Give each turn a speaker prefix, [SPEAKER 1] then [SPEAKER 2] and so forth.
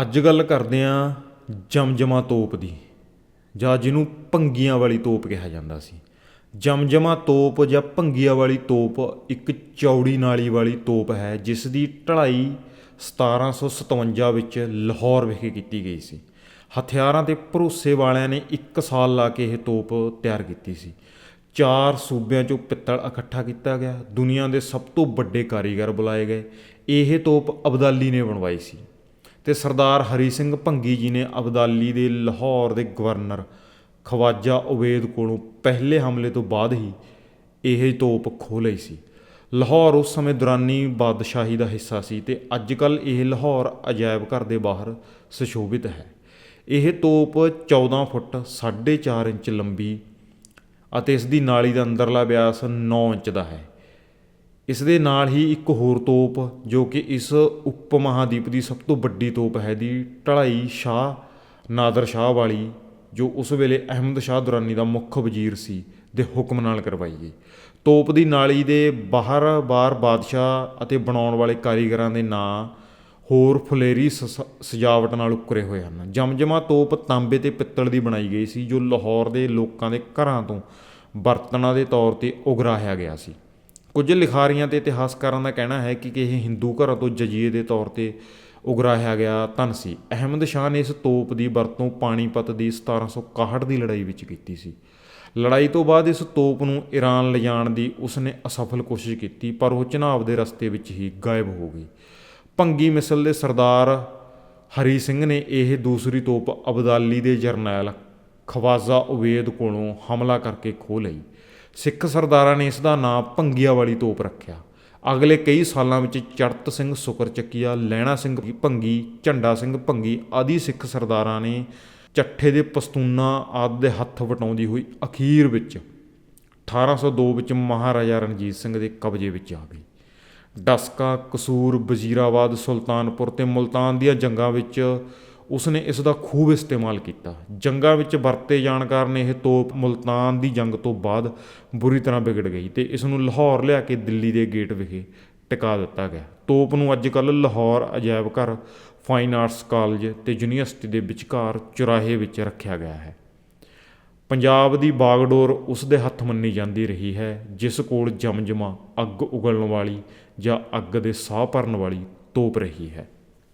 [SPEAKER 1] ਅੱਜ ਗੱਲ ਕਰਦੇ ਆਂ ਜਮਜਮਾ ਤੋਪ ਦੀ, ਜਾਂ ਜਿਹਨੂੰ ਭੰਗੀਆਂ ਵਾਲੀ ਤੋਪ ਕਿਹਾ ਜਾਂਦਾ ਸੀ। ਜਮਜਮਾ ਤੋਪ ਜਾਂ ਭੰਗੀਆਂ ਵਾਲੀ ਤੋਪ ਇੱਕ ਚੌੜੀ ਨਾਲੀ ਵਾਲੀ ਤੋਪ ਹੈ ਜਿਸ ਦੀ ਢਲਾਈ 1757 ਵਿੱਚ ਲਾਹੌਰ ਵਿਖੇ ਕੀਤੀ ਗਈ ਸੀ। ਹਥਿਆਰਾਂ ਤੇ ਭਰੋਸੇ ਵਾਲਿਆਂ ਨੇ 1 ਸਾਲ ਲਾ ਕੇ ਇਹ ਤੋਪ ਤਿਆਰ ਕੀਤੀ ਸੀ। ਚਾਰ ਸੂਬਿਆਂ ਚੋਂ ਪਿੱਤਲ ਇਕੱਠਾ ਕੀਤਾ ਗਿਆ। ਦੁਨੀਆ ਦੇ ਸਭ ਤੋਂ ਵੱਡੇ ਕਾਰੀਗਰ ਬੁਲਾਏ ਗਏ। ਇਹ ਤੋਪ ਅਬਦਾਲੀ ਨੇ ਬਣਵਾਈ ਸੀ। ਤੇ ਸਰਦਾਰ ਹਰੀ ਸਿੰਘ ਭੰਗੀ ਜੀ ਨੇ ਅਬਦਾਲੀ ਦੇ ਲਾਹੌਰ ਦੇ ਗਵਰਨਰ ਖਵਾਜਾ ਉਬੇਦ ਕੋਲੋਂ ਪਹਿਲੇ ਹਮਲੇ ਤੋਂ ਬਾਅਦ ਹੀ ਇਹ ਤੋਪ ਖੋਹ ਲਈ ਸੀ। ਲਾਹੌਰ ਉਸ ਸਮੇਂ ਦੁਰਾਨੀ ਬਾਦਸ਼ਾਹੀ ਦਾ ਹਿੱਸਾ ਸੀ ਤੇ ਅੱਜ ਕੱਲ ਇਹ ਲਾਹੌਰ ਅਜਾਇਬ ਘਰ ਦੇ ਬਾਹਰ ਸੁਸ਼ੋਭਿਤ ਹੈ। ਇਹ ਤੋਪ 14 ਫੁੱਟ 4.5 ਇੰਚ ਲੰਬੀ ਅਤੇ ਇਸ ਦੀ ਨਾਲੀ ਦਾ ਅੰਦਰਲਾ ਵਿਆਸ 9 ਇੰਚ ਦਾ ਹੈ। ਇਸ ਦੇ ਨਾਲ ਹੀ ਇੱਕ ਹੋਰ ਤੋਪ, ਜੋ ਕਿ ਇਸ ਉਪ ਮਹਾਂਦੀਪ ਦੀ ਸਭ ਤੋਂ ਵੱਡੀ ਤੋਪ ਹੈ ਦੀ ਢਲਾਈ ਸ਼ਾਹ ਨਾਦਰ ਸ਼ਾਹ ਵਾਲੀ, ਜੋ ਉਸ ਵੇਲੇ ਅਹਿਮਦ ਸ਼ਾਹ ਦੁਰਾਨੀ ਦਾ ਮੁੱਖ ਵਜ਼ੀਰ ਸੀ ਦੇ ਹੁਕਮ ਨਾਲ ਕਰਵਾਈ ਗਈ। ਤੋਪ ਦੀ ਨਾਲੀ ਦੇ ਬਾਹਰ ਬਾਰ ਬਾਦਸ਼ਾਹ ਅਤੇ ਬਣਾਉਣ ਵਾਲੇ ਕਾਰੀਗਰਾਂ ਦੇ ਨਾਂ ਹੋਰ ਫੁਲੇਰੀ ਸਸ- ਸਜਾਵਟ ਨਾਲ ਉੱਕਰੇ ਹੋਏ ਹਨ। ਜਮਜਮਾ ਤੋਪ ਤਾਂਬੇ ਤੇ ਪਿੱਤਲ ਦੀ ਬਣਾਈ ਗਈ ਸੀ, ਜੋ ਲਾਹੌਰ ਦੇ ਲੋਕਾਂ ਦੇ ਘਰਾਂ ਤੋਂ ਬਰਤਨਾਂ ਦੇ ਤੌਰ ਤੇ ਉਗਰਾਹਿਆ ਗਿਆ ਸੀ। ਕੁਝ ਲਿਖਾਰੀਆਂ ਤੇ ਇਤਿਹਾਸਕਾਰਾਂ ਦਾ ਕਹਿਣਾ ਹੈ ਕਿ ਇਹ ਹਿੰਦੂ ਘਰਾਂ ਤੋਂ ਜਜੀਏ ਦੇ ਤੌਰ ਤੇ ਉਗਰਾਹਿਆ ਗਿਆ ਧਨ ਸੀ। ਅਹਿਮਦ ਸ਼ਾਹ ਨੇ ਇਸ ਤੋਪ ਦੀ ਵਰਤੋਂ ਪਾਣੀਪਤ ਦੀ 1761 ਦੀ ਲੜਾਈ ਵਿੱਚ ਕੀਤੀ ਸੀ। ਲੜਾਈ ਤੋਂ ਬਾਅਦ ਇਸ ਤੋਪ ਨੂੰ ਈਰਾਨ ਲਿਜਾਣ ਦੀ ਉਸਨੇ ਅਸਫਲ ਕੋਸ਼ਿਸ਼ ਕੀਤੀ, ਪਰ ਉਹ ਚਨਾਬ ਦੇ ਰਸਤੇ ਵਿੱਚ ਹੀ ਗਾਇਬ ਹੋ ਗਈ। ਭੰਗੀ ਮਿਸਲ ਦੇ ਸਰਦਾਰ ਹਰੀ ਸਿੰਘ ਨੇ ਇਹ ਦੂਸਰੀ ਤੋਪ ਅਬਦਾਲੀ ਦੇ ਜਰਨੈਲ ਖਵਾਜਾ ਉਬੇਦ ਕੋਲੋਂ ਹਮਲਾ ਕਰਕੇ ਖੋਹ ਲਈ। ਸਿੱਖ ਸਰਦਾਰਾਂ ਨੇ ਇਸ ਦਾ ਨਾਂ ਭੰਗੀਆਂ ਵਾਲੀ ਤੋਪ ਰੱਖਿਆ। ਅਗਲੇ ਕਈ ਸਾਲਾਂ ਵਿੱਚ ਚੜਤ ਸਿੰਘ ਸੁਕਰ ਚੱਕੀਆ, ਲੈਣਾ ਸਿੰਘ ਭੰਗੀ ਝੰਡਾ ਸਿੰਘ ਭੰਗੀ ਆਦਿ ਸਿੱਖ ਸਰਦਾਰਾਂ ਨੇ ਚੱਠੇ ਦੇ ਪਸਤੂਨਾ ਆਦਿ ਦੇ ਹੱਥ ਵਟਾਉਂਦੀ ਹੋਈ ਅਖੀਰ ਵਿੱਚ 1802 ਵਿੱਚ ਮਹਾਰਾਜਾ ਰਣਜੀਤ ਸਿੰਘ ਦੇ ਕਬਜ਼ੇ ਵਿੱਚ ਆ ਗਈ। ਡਸਕਾ, ਕਸੂਰ, ਵਜ਼ੀਰਾਬਾਦ, ਸੁਲਤਾਨਪੁਰ ਤੇ ਮੁਲਤਾਨ ਦੀਆਂ ਜੰਗਾਂ ਵਿੱਚ ਉਸਨੇ ਇਸ ਦਾ ਖੂਬ ਇਸਤੇਮਾਲ ਕੀਤਾ। ਜੰਗਾਂ ਵਿੱਚ ਵਰਤੇ ਜਾਣ ਕਾਰਨ ਇਹ ਤੋਪ ਮੁਲਤਾਨ ਦੀ ਜੰਗ ਤੋਂ ਬਾਅਦ ਬੁਰੀ ਤਰ੍ਹਾਂ ਵਿਗੜ ਗਈ ਤੇ ਇਸ ਨੂੰ ਲਾਹੌਰ ਲਿਆ ਕੇ ਦਿੱਲੀ ਦੇ ਗੇਟ ਵਿਖੇ ਟਿਕਾ ਦਿੱਤਾ ਗਿਆ। ਤੋਪ ਨੂੰ ਅੱਜ ਕੱਲ੍ਹ ਲਾਹੌਰ ਅਜਾਇਬ ਘਰ, ਫਾਈਨ ਆਰਟਸ ਕਾਲਜ ਤੇ ਯੂਨੀਵਰਸਿਟੀ ਦੇ ਵਿਚਕਾਰ ਚੁਰਾਹੇ ਵਿੱਚ ਰੱਖਿਆ ਗਿਆ ਹੈ। ਪੰਜਾਬ ਦੀ ਬਾਗਡੋਰ ਉਸ ਦੇ ਹੱਥ ਮੰਨੀ ਜਾਂਦੀ ਰਹੀ ਹੈ, ਜਿਸ ਕੋਲ ਜਮਜਮਾ ਅੱਗ ਉਗਲਣ ਵਾਲੀ ਜਾਂ ਅੱਗ ਦੇ ਸਾਹ ਭਰਨ ਵਾਲੀ ਤੋਪ ਰਹੀ ਹੈ।